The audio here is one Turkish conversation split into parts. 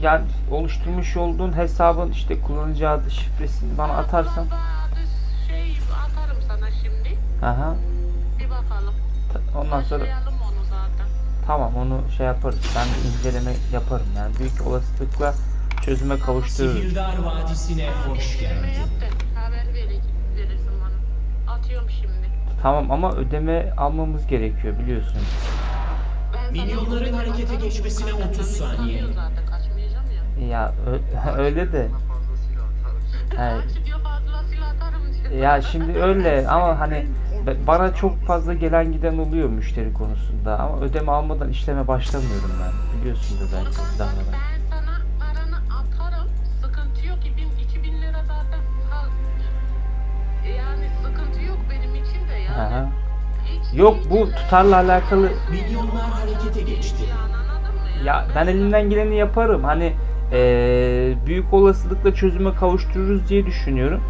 yani oluşturmuş olduğun hesabın işte kullanıcı adı şifresini bana atarsan. Şey atarım sana şimdi. Aha. Bir bakalım. Ta- Ondan sonra onu zaten. tamam onu şey yaparız. Ben bir inceleme yaparım yani büyük olasılıkla çözüme kavuştururuz. Sihirdar Vadisi'ne hoş geldin. haber verirsin bana. Atıyorum şimdi. Tamam ama ödeme almamız gerekiyor biliyorsun. Milyonların harekete geçmesine zaten 30 beni saniye. Ya. Öyle de. Ya şimdi öyle ama hani bana çok fazla gelen giden oluyor müşteri konusunda ama ödeme almadan işleme başlamıyorum ben. Biliyorsundur belki daha ben sana paranı atarım. Sıkıntı yok. 2000, 2000 lira zaten al. Yani sıkıntı yok benim için de yani. Aha. Yok bu tutarla alakalı Milyonlar harekete geçti. Ya ben elimden geleni yaparım. Hani eee, büyük olasılıkla çözüme kavuştururuz diye düşünüyorum.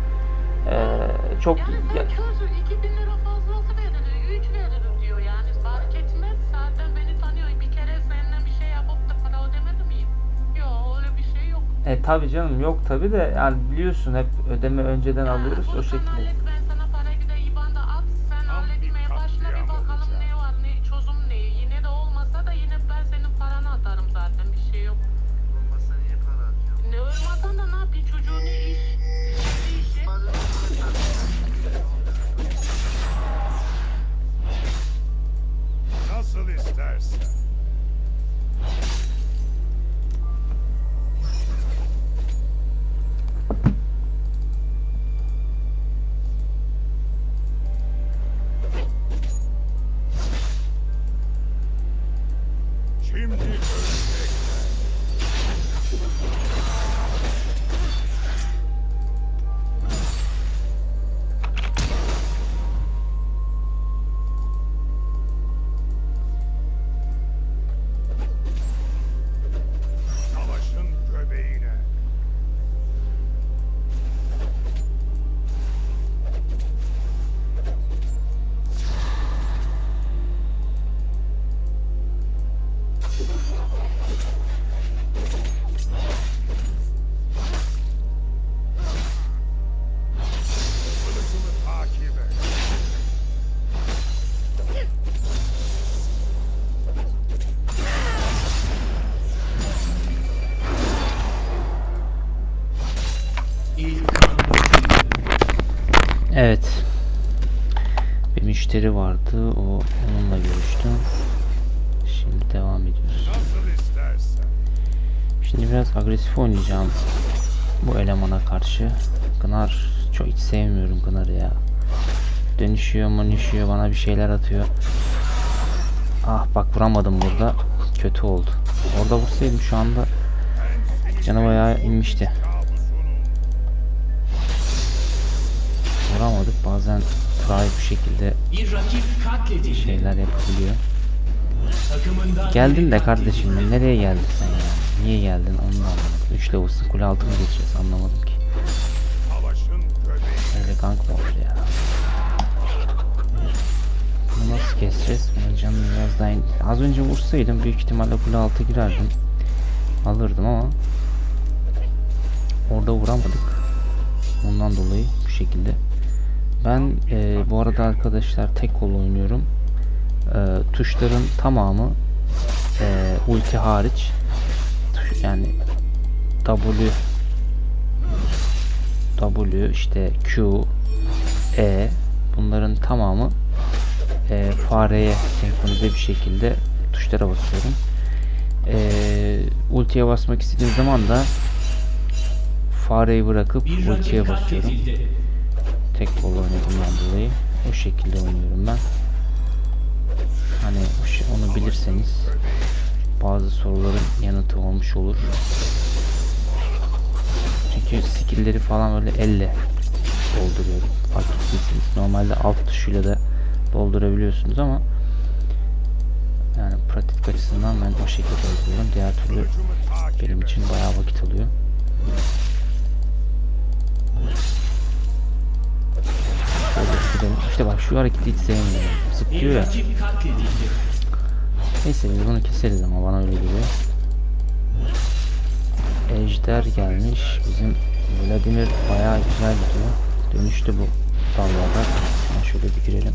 Eee, çok Yani ya- sen çözün 2000 lira fazlası verilir, 3 veririm diyor yani fark etmez zaten beni tanıyor bir kere seninle bir şey şey yok. e tabi canım yok tabi de yani biliyorsun hep ödeme önceden alıyoruz o şekilde. Müşteri vardı. O onunla görüştüm. Şimdi devam ediyoruz. Şimdi biraz agresif oynayacağım bu elemana karşı. Gınar çok hiç sevmiyorum Gınar'ı ya. Dönüşüyor manüşüyor bana bir şeyler atıyor. Ah bak vuramadım burada. Kötü oldu. Orada vursaydım şu anda canı bayağı inmişti. Vuramadık bazen Şekilde Bir rakip katledildi. şeyler yapabiliyor. Geldin de kardeşim nereye geldin sen ya? Niye geldin onu da anlamadım. 3 level'sın kule altı mı geçeceğiz anlamadım ki. Öyle gank mı olur ya? Bunu nasıl keseceğiz? Bunun canını biraz daha in- Az önce vursaydım büyük ihtimalle kule altı girerdim. Alırdım ama orada vuramadık. Ondan dolayı bu şekilde. Ben e, bu arada arkadaşlar tek kol oynuyorum. E, tuşların tamamı e, ulti hariç tuş, yani W W işte Q E bunların tamamı e, fareye senkronize bir şekilde tuşlara basıyorum. E, ultiye basmak istediğim zaman da fareyi bırakıp ultiye basıyorum. Tek kol oynadığımdan dolayı o şekilde oynuyorum ben. Hani şey- onu bilirseniz bazı soruların yanıtı olmuş olur. Çünkü skill'leri falan öyle elle dolduruyorum. Fark ettiyseniz normalde alt tuşuyla da doldurabiliyorsunuz ama yani pratik açısından ben o şekilde dolduruyorum. Diğer türlü benim için bayağı vakit alıyor. Şu hareketi hiç sevmiyorum. Zıplıyor ya. Neyse biz bunu keseriz ama bana öyle geliyor. Ejder gelmiş. Bizim Vladimir bayağı güzel gidiyor. Dönüştü bu dallarda. Ama şöyle bir girelim.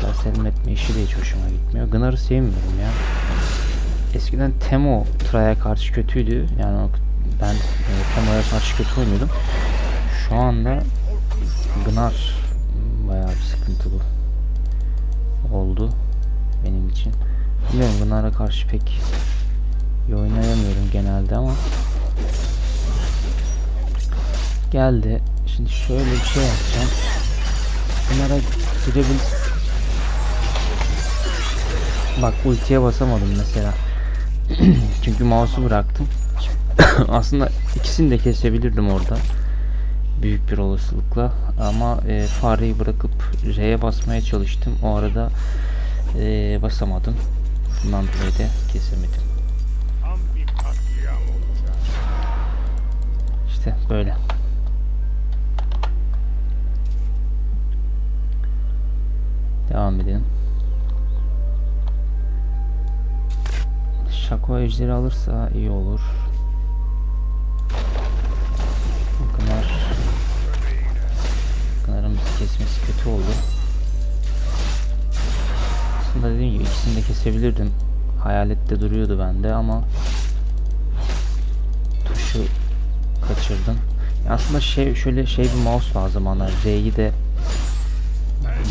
Sersem etme işi de hiç hoşuma gitmiyor. Gnar'ı sevmiyorum ya. Eskiden Temo Tra'ya karşı kötüydü. Yani ben e, Temo'ya karşı kötü oynuyordum. Şu anda bir sıkıntılı oldu benim için. Bilmiyorum Gnar'a karşı pek iyi oynayamıyorum genelde ama geldi. Şimdi şöyle bir şey yapacağım. Bunlara girebil Bak ultiye basamadım mesela. Çünkü mouse'u bıraktım. Aslında ikisini de kesebilirdim orada. Büyük bir olasılıkla. Ama e, fareyi bırakıp R'ye basmaya çalıştım. O arada e, basamadım. Bundan dolayı da kesemedim. İşte böyle. Devam edelim. Şako ejderi alırsa iyi olur. Kötü oldu. Aslında dediğim gibi ikisini de kesebilirdim. Hayalette duruyordu bende ama tuşu kaçırdım. Aslında şey şöyle şey bir mouse lazım bana. R'yi de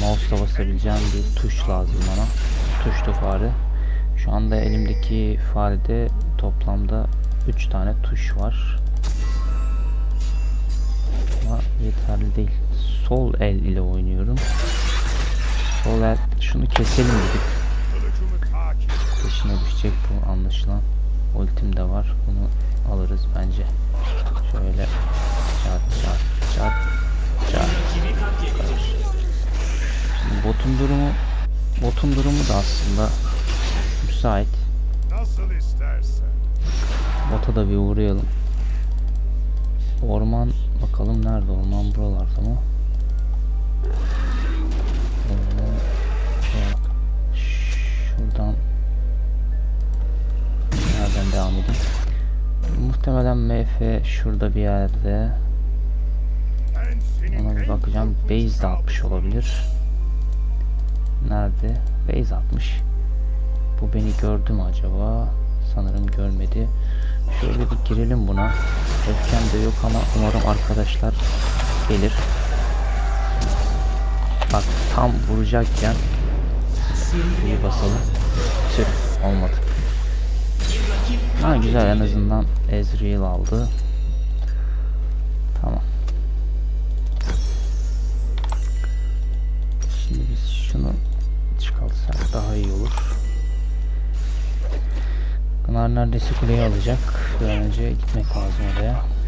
mouse'la basabileceğim bir tuş lazım bana. Tuşlu fare. Şu anda elimdeki farede toplamda 3 tane tuş var. Ama yeterli değil. Sol el ile oynuyorum. Sol el şunu keselim dedik. Peşine düşecek bu anlaşılan. Ultim de var. Bunu alırız bence. Şöyle çat çat çat çat. Şimdi botun durumu botun durumu da aslında müsait. Bota da bir uğrayalım. Orman bakalım nerede orman buralarda mı? Şuradan nereden devam edeyim? Muhtemelen MF şurada bir yerde. Ona bir bakacağım. Base de atmış olabilir. Nerede? Base atmış. Bu beni gördü mü acaba? Sanırım görmedi. Şöyle bir girelim buna. Öfkem de yok ama umarım arkadaşlar gelir. Tam vuracakken iyi basalım. Tüh olmadı. Rakip Ha güzel en azından Ezreal aldı. Tamam. Şimdi biz şunu çıkartsak daha iyi olur. Pınar neredeyse kuleyi alacak. Bir an önce gitmek lazım oraya.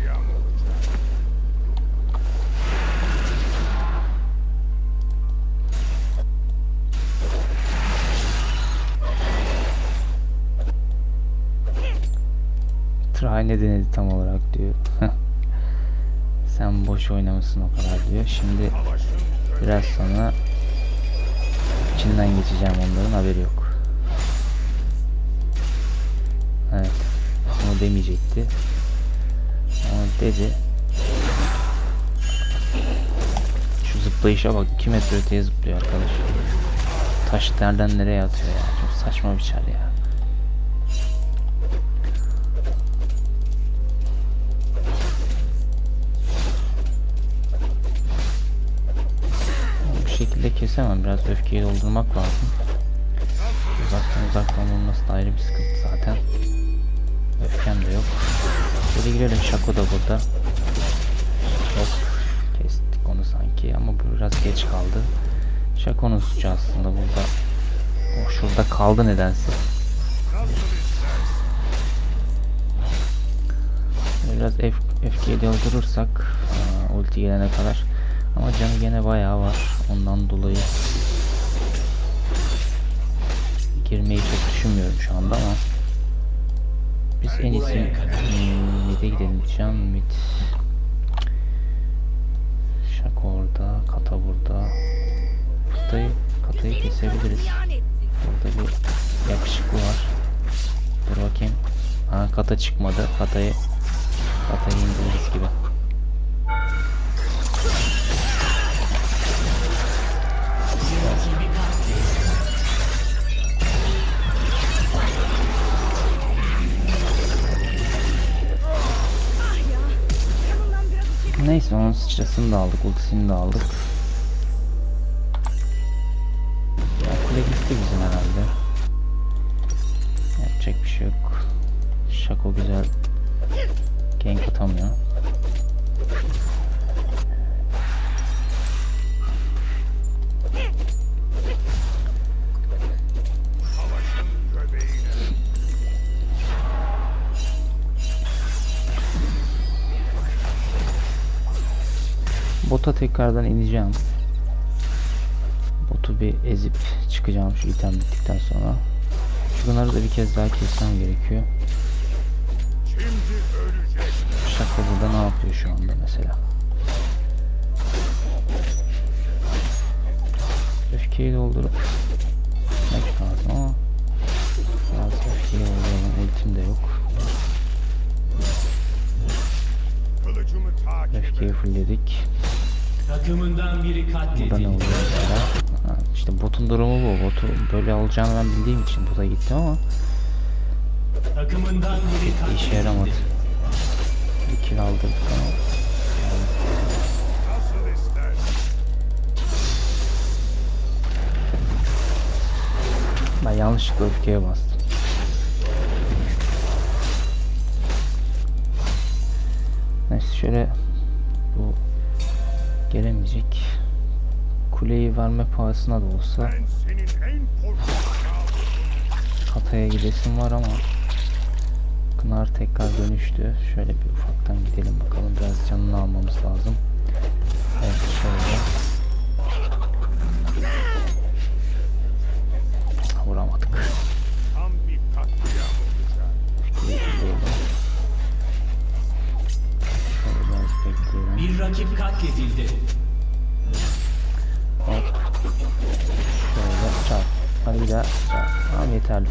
Ne denedi tam olarak diyor. Sen boş oynamışsın o kadar diyor. Şimdi Biraz sonra içinden geçeceğim onların haberi yok. Evet. Onu demeyecekti. Ama dedi. Şu zıplayışa bak 2 metre öteye zıplıyor arkadaş. Taş nereden nereye atıyor ya. Çok saçma bir çar ya. Şekilde kesemem. Biraz öfkeyi doldurmak lazım. Uzaktan uzaktan olması da ayrı bir sıkıntı zaten. Öfkem de yok. Şöyle girelim. Şako da burada. Hop. Kestik onu sanki ama bu biraz geç kaldı. Şako'nun suçu aslında burada. O şurada kaldı nedense. Biraz öf öfkeyi doldurursak ulti gelene kadar. Ama canı gene bayağı var. Ondan dolayı girmeyi çok düşünmüyorum şu anda ama biz en iyisi hmm, mid'e gidelim diyeceğim. Mid Şaka orada, kata burada. Katayı, katayı kesebiliriz. Burada bir yakışıklı var. Dur bakayım. Ha kata çıkmadı. Katayı Atayı indiririz gibi. Neyse onun sıçrasını da aldık, ultisini de aldık. Ya kule gitti bizim herhalde. Yapacak bir şey yok. Şako güzel gank atamıyor. Bota tekrardan ineceğim. Botu bir ezip çıkacağım şu item bittikten sonra. Şunları da bir kez daha kesmem gerekiyor. Şaka burada ne yapıyor şu anda mesela? Öfkeyi doldurup gitmek lazım ama biraz öfkeyi dolduralım. Ultim de yok. Öfkeyi fullledik. Takımından biri Burada ne katledildi. oluyor mesela? İşte botun durumu bu. Botu böyle olacağını ben bildiğim için bota gittim ama Takımından biri bir katledildi. işe yaramadı. Bir kill aldırdık ama ben yanlışlıkla öfkeye bastım. Neyse şöyle gelemeyecek. Kuleyi verme pahasına da olsa. Hatay'a gidesim var ama Kınar tekrar dönüştü. Şöyle bir ufaktan gidelim bakalım. Biraz canını almamız lazım. Evet şöyle. Rakip katledildi. Hop. Şöyle çarp. Hadi bir daha. Tamam yeterli.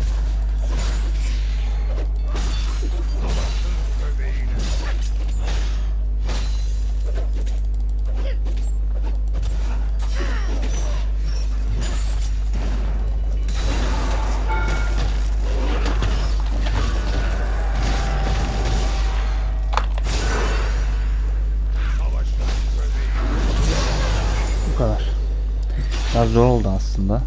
Zor oldu aslında.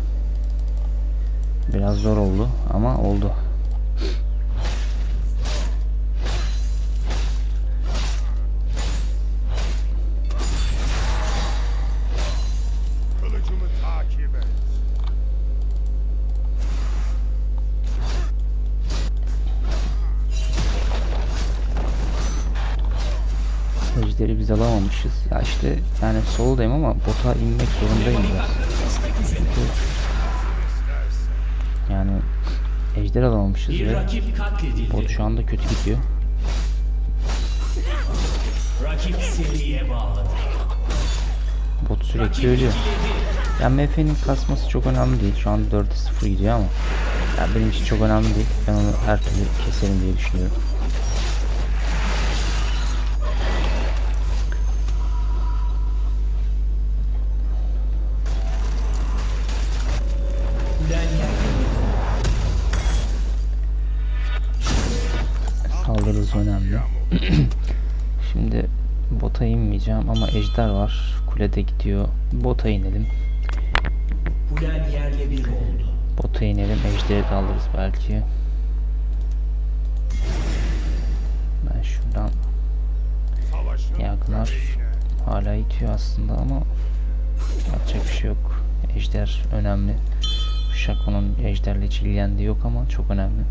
Biraz zor oldu ama oldu. Ejderi biz alamamışız. Ya işte yani soldayım ama bota inmek zorundayım biraz. Çünkü yani ejder alamamışız ve bot şu anda kötü gidiyor. Rakip seriye bağladı. Bot sürekli ölüyor. ikiledi. Ya MF'nin kasması çok önemli değil. Şu an 4'e 0 gidiyor ama ya benim için çok önemli değil. Ben onu her türlü keserim diye düşünüyorum. Ejder var. Kulede gidiyor. Bota inelim. Kulen yerle bir oldu. Bota inelim. Ejderi de alırız belki. Ben şuradan göbeğine. hala itiyor aslında ama yapacak bir şey yok. Ejder önemli. Şako'nun ejderle hiç ilgilendiği yok ama çok önemli.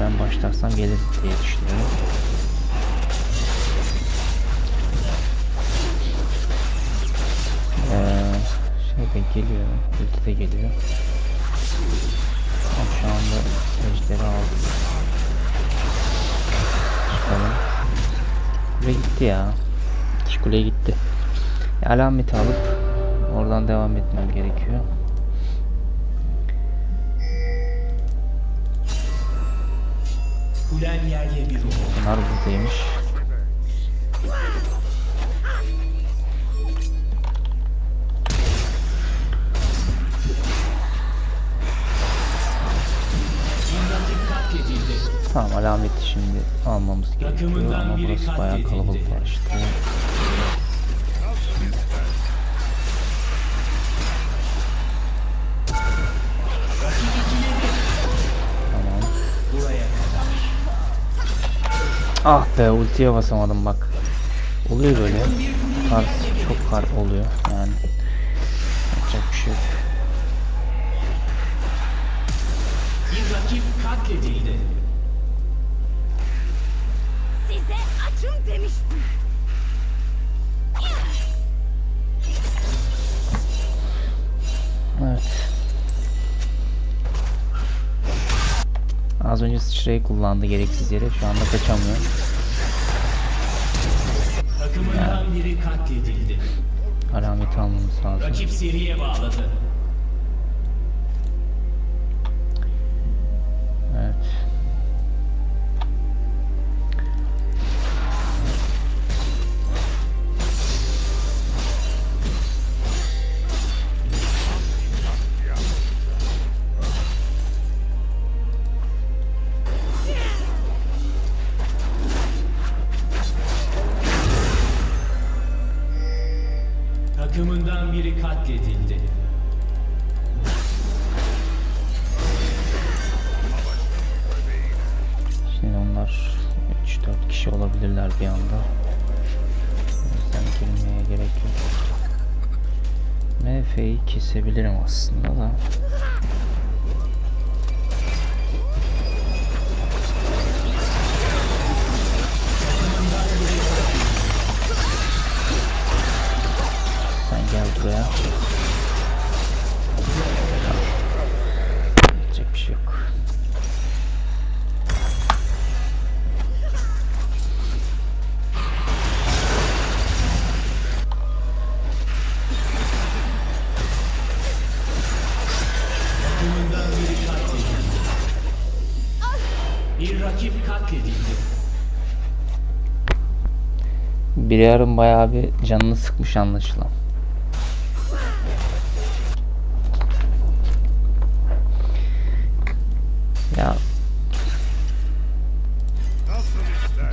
Ben başlarsam gelir diye düşünüyorum. Ee, şey de geliyor. Ulti de geliyor. Ama şu anda ejderi aldım. Çıkalım. Kule gitti ya. Kule gitti. E, alameti alıp oradan devam etmem gerekiyor. Pınar buradaymış. Tamam alameti şimdi almamız gerekiyor ama burası bayağı kalabalıklaştı. Rakip Ah be ultiye basamadım bak. Oluyor böyle. Kar çok kar oluyor yani. Yapacak bir şey yok. Bir rakip katledildi. Size açım demiştim. Az önce sıçrayı kullandı gereksiz yere. Şu anda kaçamıyor. Takımından biri katledildi. Alameti almamız lazım. Rakip seriye bağladı. Kişi olabilirler bir anda. O yüzden girmeye gerek yok. MF'yi kesebilirim aslında da. Sen gel buraya. Katledildi. Briar'ın bayağı bir canını sıkmış anlaşılan. Ya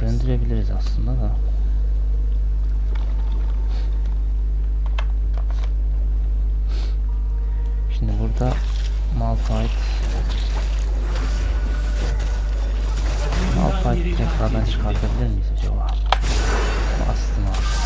döndürebiliriz aslında da. Şimdi burada Malphite Malphite tekrardan çıkartabilir miyiz acaba? Bastım aslında